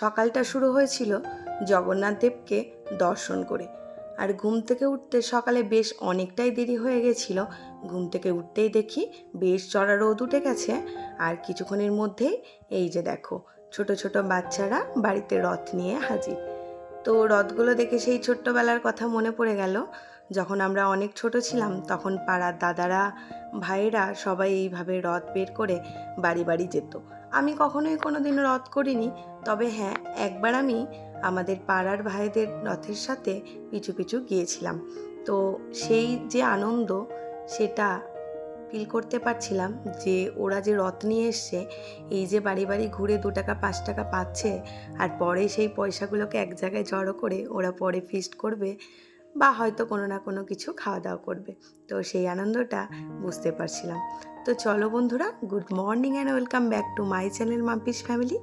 সকালটা শুরু হয়েছিল জগন্নাথ দেবকে দর্শন করে। আর ঘুম থেকে উঠতে সকালে বেশ অনেকটাই দেরি হয়ে গেছিল। ঘুম থেকে উঠতেই দেখি বেশ চড়া রোদ উঠে গেছে। আর কিছুক্ষণের মধ্যেই এই যে দেখো, ছোট ছোট বাচ্চারা বাড়িতে রথ নিয়ে হাজির। তো রথগুলো দেখে সেই ছোট্টবেলার কথা মনে পড়ে গেল। যখন আমরা অনেক ছোট ছিলাম, তখন পাড়ার দাদারা, ভাইয়েরা সবাই এইভাবে রথ বের করে বাড়ি বাড়ি যেত। আমি কখনোই কোনো দিন রথ করিনি, তবে হ্যাঁ একবার আমি আমাদের পাড়ার ভাইদের রথের সাথে পিছু পিছু গিয়েছিলাম। তো সেই যে আনন্দ, সেটা ফিল করতে পারছিলাম যে ওরা যে রথ নিয়ে এসছে, এই যে বাড়ি বাড়ি ঘুরে দু টাকা, পাঁচ টাকা পাচ্ছে, আর পরে সেই পয়সাগুলোকে এক জায়গায় জড়ো করে ওরা পরে ফিস্ট করবে বা হয়তো কোনো না কোনো কিছু খাওয়া দাওয়া করবে। তো সেই আনন্দটা বুঝতে পারছিলাম। তো চলো বন্ধুরা, good morning and welcome back to my channel Mampi's family.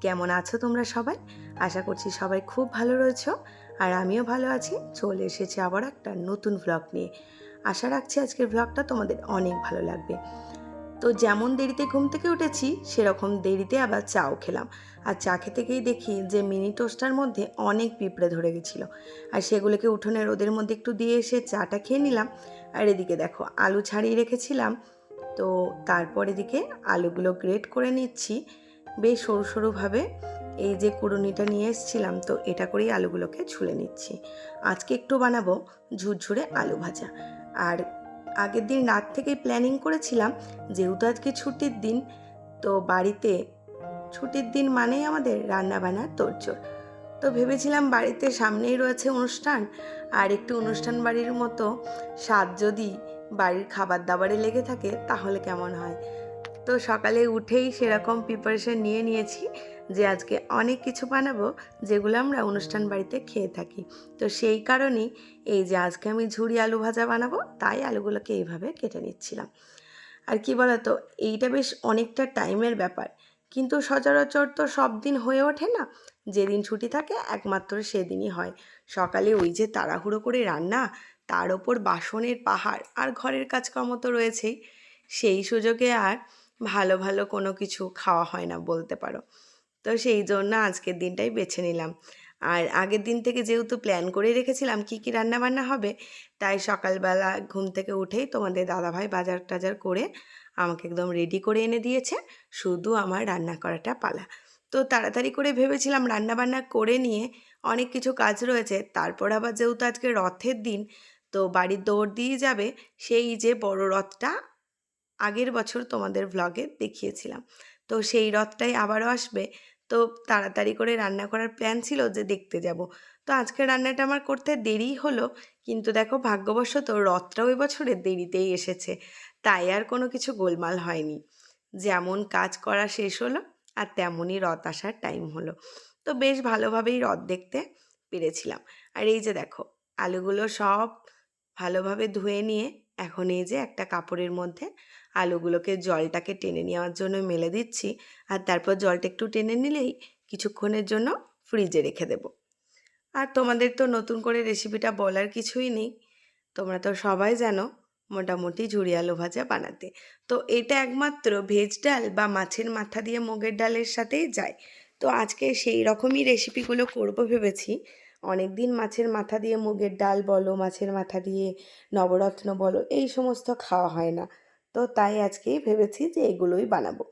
কেমন আছো তোমরা সবাই? আশা করছি সবাই খুব ভালো রয়েছো, আর আমিও ভালো আছি। চলে এসেছি আবার একটা নতুন ভ্লগ নিয়ে। আশা রাখছি আজকের ভ্লগটা তোমাদের অনেক ভালো লাগবে। তো যেমন দেরিতে ঘুম থেকে উঠেছি, সেরকম দেরিতে আবার চাও খেলাম। আর চা খেতে গিয়েই দেখি যে মিনি টোস্টার মধ্যে অনেক পিঁপড়ে ধরে গেছিল। আর সেগুলোকে উঠোনে রোদের মধ্যে একটু দিয়ে এসে চাটা খেয়ে নিলাম। আর এদিকে দেখো, আলু ছাড়িয়ে রেখেছিলাম। তো তারপর এদিকে আলুগুলো গ্রেট করে নিচ্ছি। বেশ সরু সরুভাবে এই যে কুড়ুনিটা নিয়ে এসেছিলাম, তো এটা করেই আলুগুলোকে ছুলে নিচ্ছি। আজকে একটু বানাবো ঝুরঝুরে আলু ভাজা। আর আগের দিন রাত থেকেই প্ল্যানিং করেছিলাম, যেহেতু আজকে ছুটির দিন, তো বাড়িতে ছুটির দিন মানেই আমাদের রান্না বান্নার তোড়জোড়। তো ভেবেছিলাম বাড়িতে সামনেই রয়েছে অনুষ্ঠান, আর একটু অনুষ্ঠান বাড়ির মতো স্বাদ যদি বাড়ির খাবার দাবারে লেগে থাকে, তাহলে কেমন হয়? তো সকালে উঠেই সেরকম প্রিপারেশন নিয়ে নিয়েছি যে, আজকে অনেক কিছু বানাবো যেগুলো আমরা অনুষ্ঠান বাড়িতে খেয়ে থাকি। তো সেই কারণেই এই যে, আজকে আমি ঝুড়ি আলু ভাজা বানাবো, তাই আলুগুলোকে এইভাবে কেটে নিচ্ছিলাম। আর কি বলতো, এইটা বেশ অনেকটা টাইমের ব্যাপার। কিন্তু সচরাচর তো সব দিন হয়ে ওঠে না। যেদিন ছুটি থাকে, একমাত্র সেদিনই হয়। সকালে ওই যে, তাড়াহুড়ো করে রান্না তার ওপর বাসনের পাহাড় আর ঘরের কাজকর্ম তো রয়েছেই, সেই সুযোগে আর ভালো ভালো কোনো কিছু খাওয়া হয় না বলতে পারো। তো সেই জন্য আজকের দিনটাই বেছে নিলাম। আর আগের দিন থেকে যেহেতু প্ল্যান করে রেখেছিলাম কি কি রান্না বান্না হবে, তাই সকালবেলা ঘুম থেকে উঠেই তোমাদের দাদাভাই বাজার টাজার করে আমাকে একদম রেডি করে এনে দিয়েছে, শুধু আমার রান্না করাটা পালা। তো তাড়াতাড়ি করে ভেবেছিলাম রান্নাবান্না করে নিয়ে অনেক কিছু কাজ রয়েছে, তারপর আবার যেহেতু আজকে রথের দিন তো বাড়ির দৌড় দিয়ে যাবে। সেই যে বড় রথটা আগের বছর তোমাদের ভ্লগে দেখিয়েছিলাম। তো সেই রথটাই আবারও আসবে। তো তাড়াতাড়ি করে রান্না করার প্ল্যান ছিল যে দেখতে যাব। তো আজকে রান্নাটা আমার করতে দেরি হলো, কিন্তু দেখো ভাগ্যবশত রথটাও এবছরে দেরিতেই এসেছে। তাই আর কোনো কিছু গোলমাল হয়নি। যেমন কাজ করা শেষ হলো, আর তেমনই রথ আসার টাইম হলো। তো বেশ ভালোভাবেই রথ দেখতে পেরেছিলাম। আর এই যে দেখো, আলুগুলো সব ভালোভাবে ধুয়ে নিয়ে এখন এই যে একটা কাপড়ের মধ্যে আলুগুলোকে জলটাকে টেনে নেওয়ার জন্য মেলে দিচ্ছি। আর তারপর জলটা একটু টেনে নিলেই কিছুক্ষণের জন্য ফ্রিজে রেখে দেব। আর তোমাদের তো নতুন করে রেসিপিটা বলার কিছুই নেই। তোমরা তো সবাই জানো মোটামুটি ঝুড়ি আলু ভাজা বানাতে। তো এটা একমাত্র ভেজ ডাল বা মাছের মাথা দিয়ে মুগের ডালের সাথেই যায়। তো আজকে সেই রকমই রেসিপিগুলো করব ভেবেছি। অনেক দিন মাছের মাথা দিয়ে মুগের ডাল বলো, মাছের মাথা দিয়ে নবরত্ন বলো, এই সমস্ত খাওয়া হয় না। তো তাই আজকেই ভেবেছি যে এগুলোই বানাবো।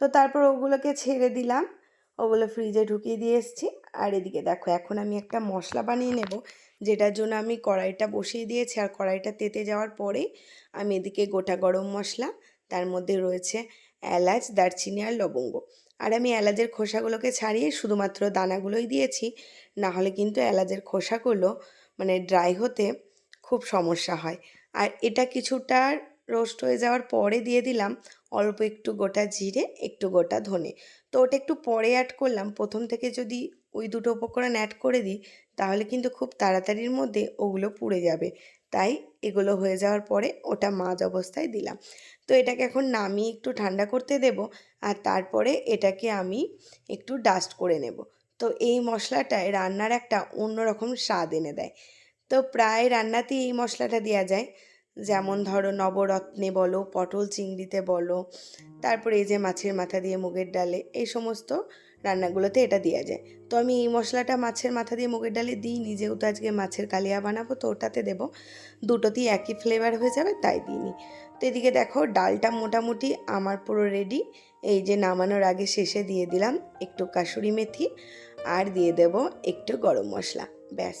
তো তারপর ওগুলোকে ছেড়ে দিলাম, ওগুলো ফ্রিজে ঢুকিয়ে দিয়ে এসেছি। আর এদিকে দেখো, এখন আমি একটা মশলা বানিয়ে নেব, যেটার জন্য আমি কড়াইটা বসিয়ে দিয়েছি। আর কড়াইটা তেতে যাওয়ার পরে আমি এদিকে গোটা গরম মশলা, তার মধ্যে রয়েছে এলাচ, দারচিনি আর লবঙ্গ। আর আমি এলাচের খোসাগুলোকে ছাড়িয়ে শুধুমাত্র দানাগুলোই দিয়েছি না হলে কিন্তু এলাচের খোসাগুলো মানে ড্রাই হতে খুব সমস্যা হয়। আর এটা কিছুটা রোস্ট হয়ে যাওয়ার পরে দিয়ে দিলাম অল্প একটু গোটা জিরে, একটু গোটা ধনে। তো ওটা একটু পরে অ্যাড করলাম। প্রথম থেকে যদি ওই দুটো উপকরণ অ্যাড করে দিই, তাহলে কিন্তু খুব তাড়াতাড়ির মধ্যে ওগুলো পুড়ে যাবে। তাই এগুলো হয়ে যাওয়ার পরে ওটা মাঝ অবস্থায় দিলাম। তো এটাকে এখন নামিয়ে একটু ঠান্ডা করতে দেব, আর তারপরে এটাকে আমি একটু ডাস্ট করে নেব। তো এই মশলাটায় রান্নার একটা অন্যরকম স্বাদ এনে দেয়। তো প্রায় রান্নাতেই এই মশলাটা দেওয়া যায়। যেমন ধরো নবরত্নে বলো, পটল চিংড়িতে বলো, তারপরে এই যে মাছের মাথা দিয়ে মুগের ডালে, এই সমস্ত রান্নাগুলোতে এটা দেওয়া যায়। তো আমি এই মশলাটা মাছের মাথা দিয়ে মুগের ডালে দিই দিইনি, যেহেতু আজকে মাছের কালিয়া বানাবো, তো ওটাতে দেবো। দুটোতেই একই ফ্লেভার হয়ে যাবে, তাই দিইনি। তো এদিকে দেখো, ডালটা মোটামুটি আমার পুরো রেডি এই যে নামানোর আগে শেষে দিয়ে দিলাম একটু কাসুরি মেথি, আর দিয়ে দেব একটু গরম মশলা, ব্যাস।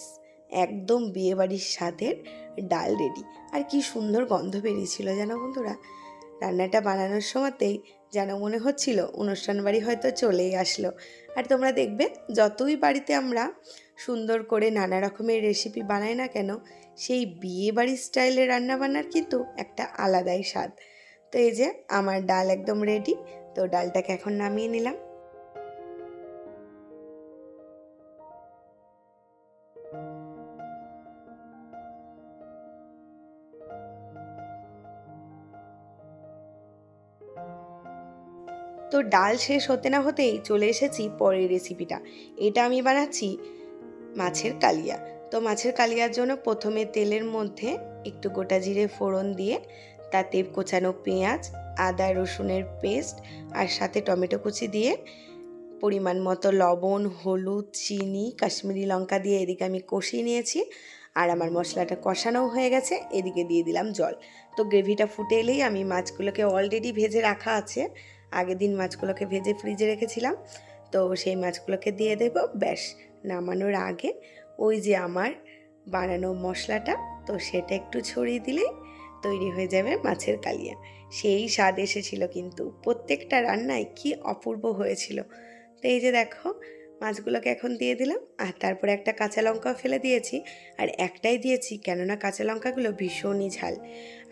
একদম বিয়েবাড়ির স্বাদের ডাল রেডি। আর কি সুন্দর গন্ধ বেরিয়েছিল জানো বন্ধুরা? রান্নাটা বানানোর সময়তেই যেন মনে হচ্ছিল অনুষ্ঠান বাড়ি হয়তো চলেই আসলো। আর তোমরা দেখবে, যতই বাড়িতে আমরা সুন্দর করে নানা রকমের রেসিপি বানাই না কেন, সেই বিয়ে বাড়ির স্টাইলে রান্না বান্নার কিন্তু একটা আলাদাই স্বাদ। তো এই যে, আমার ডাল একদম রেডি তো ডালটাকে এখন নামিয়ে নিলাম। ডাল শেষ হতে না হতেই চলে এসেছি পরের রেসিপিটা এটা আমি বানাচ্ছি মাছের কালিয়া। তো মাছের কালিয়ার জন্য প্রথমে তেলের মধ্যে একটু গোটা জিরে ফোড়ন দিয়ে তাতে কোচানো পেঁয়াজ, আদা, রসুনের পেস্ট আর সাথে টমেটো কুচি দিয়ে পরিমাণ মতো লবণ, হলুদ, চিনি, কাশ্মীরি লঙ্কা দিয়ে এদিকে আমি কষিয়ে নিয়েছি আর আমার মশলাটা কষানোও হয়ে গেছে, এদিকে দিয়ে দিলাম জল। তো গ্রেভিটা ফুটে এলেই আমি মাছগুলোকে অলরেডি ভেজে রাখা আছে। আগের দিন মাছগুলোকে ভেজে ফ্রিজে রেখেছিলাম। তো সেই মাছগুলোকে দিয়ে দেব। ব্যাস, নামানোর আগে ওই যে আমার বানানো মশলাটা, তো সেটা একটু ছড়িয়ে দিলেই তৈরি হয়ে যাবে মাছের কালিয়া। সেই স্বাদ এসেছিল কিন্তু। প্রত্যেকটা রান্নায় কি অপূর্ব হয়েছিল। তো এই যে দেখো মাছগুলোকে এখন দিয়ে দিলাম, আর তারপরে একটা কাঁচা লঙ্কাও ফেলে দিয়েছি, আর একটাই দিয়েছি, কেননা কাঁচা লঙ্কাগুলো ভীষণই ঝাল।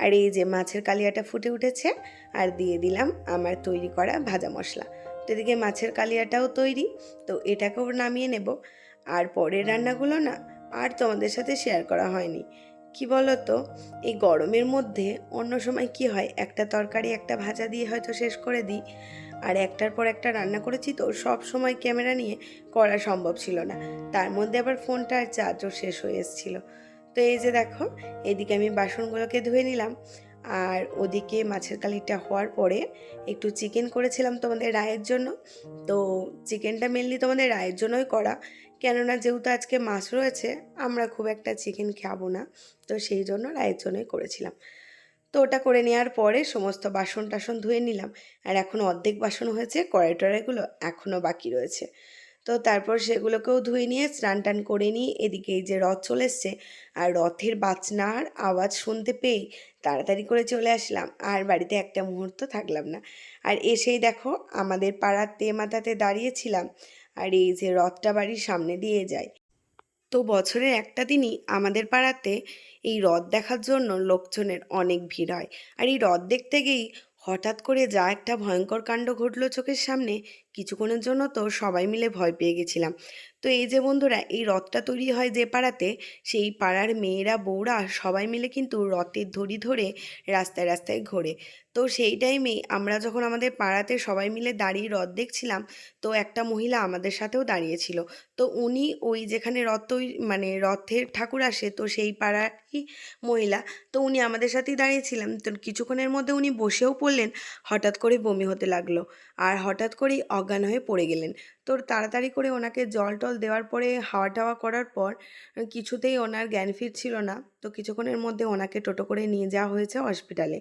আর এই যে মাছের কালিয়াটা ফুটে উঠেছে, আর দিয়ে দিলাম আমার তৈরি করা ভাজা মশলা। তো এদিকে মাছের কালিয়াটাও তৈরি, তো এটাকেও নামিয়ে নেব। আর পরের রান্নাগুলো না আর তোমাদের সাথে শেয়ার করা হয়নি। কি বলতো? এই গরমের মধ্যে অন্য সময় কি হয়? একটা তরকারি, একটা ভাজা দিয়ে হয়তো শেষ করে দিই। আর একটার পর একটা রান্না করেছি তো সব সময় ক্যামেরা নিয়ে করা সম্ভব ছিল না। তার মধ্যে আবার ফোনটা আর চার্জও শেষ হয়ে এসেছিল। তো এই যে দেখো, এদিকে আমি বাসনগুলোকে ধুয়ে নিলাম। আর ওদিকে মাছের কালিটা হওয়ার পরে একটু চিকেন করেছিলাম তোমাদের রায়ের জন্য। তো চিকেনটা মেনলি তোমাদের রায়ের জন্যই করা। কেননা যেহেতু আজকে মাছ রয়েছে, আমরা খুব একটা চিকেন খাব না। তো সেই জন্য রায়ের জন্যই করেছিলাম। তো ওটা করে নেওয়ার পরে সমস্ত বাসন টাসন ধুয়ে নিলাম। আর এখন অর্ধেক বাসন হয়েছে কড়াই টড়াইগুলো এখনও বাকি রয়েছে। তো তারপর সেগুলোকেও ধুয়ে নিয়ে স্নান টান করে নিয়ে এদিকে এই যে রথ চলে এসছে, আর রথের বাজনার আওয়াজ শুনতে পেয়েই তাড়াতাড়ি করে চলে আসলাম। আর বাড়িতে একটা মুহূর্ত থাকলাম না। আর এসেই দেখো, আমাদের পাড়ার তে মাথাতে দাঁড়িয়েছিলাম। আর এই যে রথটা বাড়ির সামনে দিয়ে যায়। তো বছরের একটা দিনই আমাদের পাড়াতে এই রথ দেখার জন্য লোকজনের অনেক ভিড় হয়। আর এই রথ দেখতে গিয়েই হঠাৎ করে যা একটা ভয়ঙ্কর কাণ্ড ঘটলো চোখের সামনে, কিছুক্ষণের জন্য তো সবাই মিলে ভয় পেয়ে গেছিলাম। তো এই যে বন্ধুরা, এই রথটা তৈরি হয় যে পাড়াতে, সেই পাড়ার মেয়েরা, বউরা সবাই মিলে কিন্তু রথের ধরি ধরে রাস্তায় রাস্তায় ঘোরে। তো সেই টাইমেই আমরা যখন আমাদের পাড়াতে সবাই মিলে দাঁড়িয়ে রথ দেখছিলাম, তো একটা মহিলা আমাদের সাথেও দাঁড়িয়েছিল। তো উনি ওই যেখানে রথ মানে রথের ঠাকুর আসে, তো সেই পাড়ারই মহিলা, তো উনি আমাদের সাথেই দাঁড়িয়েছিলাম তো কিছুক্ষণের মধ্যে উনি বসেও পড়লেন, হঠাৎ করে বমি হতে লাগল। আর হঠাৎ করেই অজ্ঞান হয়ে পড়ে গেলেন। তো তাড়াতাড়ি করে ওনাকে জল টল দেওয়ার পরে, হাওয়া টাওয়া করার পর, কিছুতেই ওনার জ্ঞান ফিরছিল না। তো কিছুক্ষণের মধ্যে ওনাকে টোটো করে নিয়ে যাওয়া হয়েছে হসপিটালে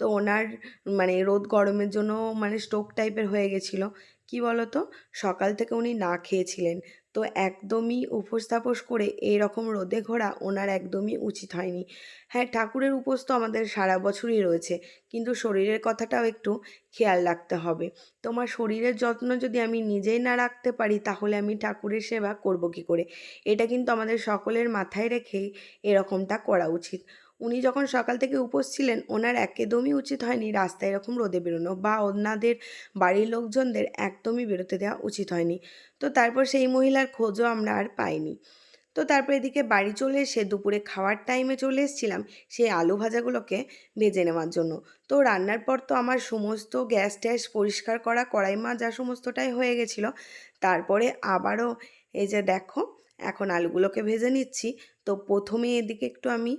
তো ওনার মানে রোদ গরমের জন্য মানে স্ট্রোক টাইপের হয়ে গেছিল। কি বলতো? সকাল থেকে উনি না খেয়েছিলেন। তো একদমই উপোস করে এই রকম রোদে ঘোরা ওনার একদমই উচিত হয়নি। হ্যাঁ ঠাকুরের উপোস তো আমাদের সারা বছরই রয়েছে। কিন্তু শরীরের কথাটাও একটু খেয়াল রাখতে হবে। তোমার শরীরের যত্ন যদি আমি নিজেই না রাখতে পারি, তাহলে আমি ঠাকুরের সেবা করব কি করে? এটা কিন্তু আমাদের সকলের মাথায় রেখেই এরকমটা করা উচিত। উনি যখন সকাল থেকে উপোস ছিলেন, ওনার একদমই উচিত হয়নি রাস্তায় এরকম রোদে বেরোনো বা ওনাদের বাড়ির লোকজনদের একদমই বেরোতে দেওয়া উচিত হয়নি। তো তারপর সেই মহিলার খোঁজও আমরা আর পাইনি। তো তারপর এদিকে বাড়ি চলে এসে দুপুরে খাওয়ার টাইমে চলে এসেছিলাম সেই আলু ভাজাগুলোকে ভেজে নেওয়ার জন্য। তো রান্নার পর তো আমার সমস্ত গ্যাস ট্যাস পরিষ্কার করা, কড়াই মাজা সমস্তটাই হয়ে গেছিল। তারপরে আবারও এই যে দেখো, এখন আলুগুলোকে ভেজে নিচ্ছি। তো প্রথমে এদিকে একটু আমি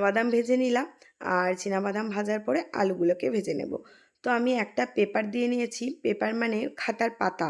বাদাম ভেজে নিলাম আর বাদাম ভাজার পরে আলুগুলোকে ভেজে নেব। তো আমি একটা পেপার দিয়ে নিয়েছি। পেপার মানে খাতার পাতা।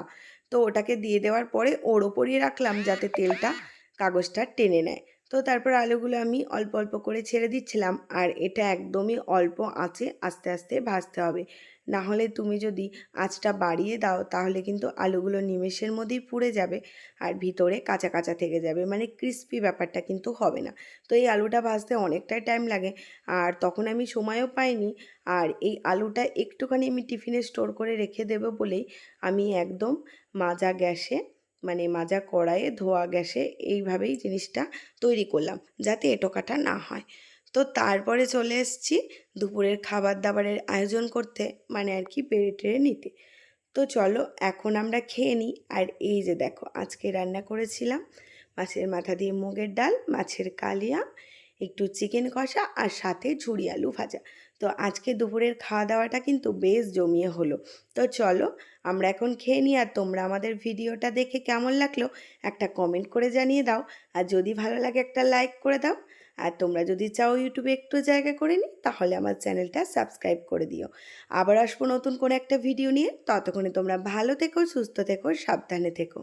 তো ওটাকে দিয়ে দেওয়ার পরে ওর ওপরই রাখলাম যাতে তেলটা কাগজটা টেনে নেয়। তো তারপর আলুগুলো আমি অল্প অল্প করে ছেড়ে দিচ্ছিলাম আর এটা একদমই অল্প আঁচে আস্তে আস্তে ভাজতে হবে। না হলে তুমি যদি আঁচটা বাড়িয়ে দাও তাহলে কিন্তু আলুগুলো নিমেষের মধ্যেই পুড়ে যাবে আর ভিতরে কাঁচা কাঁচা থেকে যাবে। মানে ক্রিস্পি ব্যাপারটা কিন্তু হবে না। তো এই আলুটা ভাজতে অনেকটাই টাইম লাগে আর তখন আমি সময়ও পাইনি আর এই আলুটা একটুখানি আমি টিফিনে স্টোর করে রেখে দেবো বলেই আমি একদম মাজা গ্যাসে মানে মাজা কড়াইয়ে ধোয়া গ্যাসে এইভাবেই জিনিসটা তৈরি করলাম, যাতে এটোকাটা না হয়। তো তারপরে চলে এসেছি দুপুরের খাবার দাবারের আয়োজন করতে মানে আর কি পেরে টেড়ে নিতে। তো চলো এখন আমরা খেয়ে নিই। আর এই যে দেখো, আজকে রান্না করেছিলাম মাছের মাথা দিয়ে মুগের ডাল, মাছের কালিয়া, একটু চিকেন কষা আর সাথে ঝুড়ি আলু ভাজা। তো আজকে দুপুরের খাওয়া দাওয়াটা কিন্তু বেশ জমিয়ে হলো। তো চলো, আমরা এখন খেয়ে নিই আর তোমরা আমাদের ভিডিওটা দেখে কেমন লাগল একটা কমেন্ট করে জানিয়ে দাও। আর যদি ভালো লাগে একটা লাইক করে দাও। আর তোমরা যদি চাও ইউটিউবে একটু জায়গা করে নিই, তাহলে আমার চ্যানেলটা সাবস্ক্রাইব করে দিও। আবার আসব নতুন কোনো একটা ভিডিও নিয়ে। ততক্ষণে তোমরা ভালো থেকো, সুস্থ থেকো, সাবধানে থেকো।